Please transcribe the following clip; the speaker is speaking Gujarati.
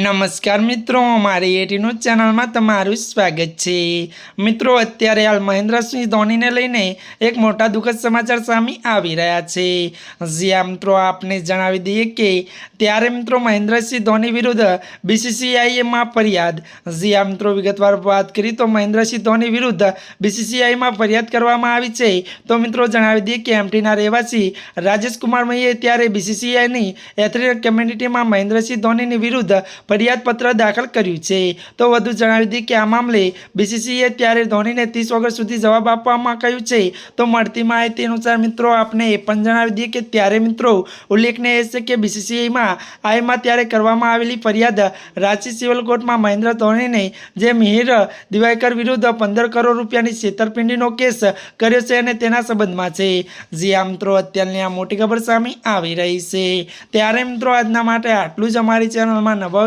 નમસ્કાર મિત્રો, મારી એટીનું ચેનલમાં તમારું સ્વાગત છે. મિત્રો, અત્યારે હાલ મહેન્દ્રસિંહ ધોનીને લઈને એક મોટા દુઃખદ સમાચાર સામે આવી રહ્યા છે. જ્યાં મિત્રો, આપને જણાવી દઈએ કે ત્યારે મિત્રો મહેન્દ્રસિંહ ધોની વિરુદ્ધ બીસીસીઆઈએમાં ફરિયાદ. જ્યાં મિત્રો, વિગતવાર વાત કરી તો મહેન્દ્રસિંહ ધોની વિરુદ્ધ બીસીસીઆઈમાં ફરિયાદ કરવામાં આવી છે. તો મિત્રો, જણાવી દઈએ કે એમટીના રહેવાસી રાજેશ કુમાર મૈયે ત્યારે બીસીસીઆઈની એથ્લેટિક કમ્યુનિટીમાં મહેન્દ્રસિંહ ધોનીની વિરુદ્ધ ફરિયાદ પત્ર દાખલ કર્યું છે. તો વધુ જણાવી દઈએ કે આ મામલે બીસીસીએ ત્યારે ધોનીને ત્રીસ ઓગસ્ટ સુધી જવાબ આપવામાં કહ્યું છે. તો મળતી માહિતી અનુસાર મિત્રો, આપને એ પણ જણાવી દઈએ કે ત્યારે મિત્રો, ઉલ્લેખનીય છે કે બીસીસીઆઈમાં આઈમાં ત્યારે કરવામાં આવેલી ફરિયાદ રાંચી સિવિલ કોર્ટમાં મહેન્દ્ર ધોનીને, જે મિહિર દિવાયકર વિરુદ્ધ પંદર કરોડ રૂપિયાની છેતરપિંડીનો કેસ કર્યો છે અને તેના સંબંધમાં છે. જે આ મિત્રો, અત્યારની આ મોટી ખબર સામે આવી રહી છે. ત્યારે મિત્રો, આજના માટે આટલું જ અમારી ચેનલમાં નવા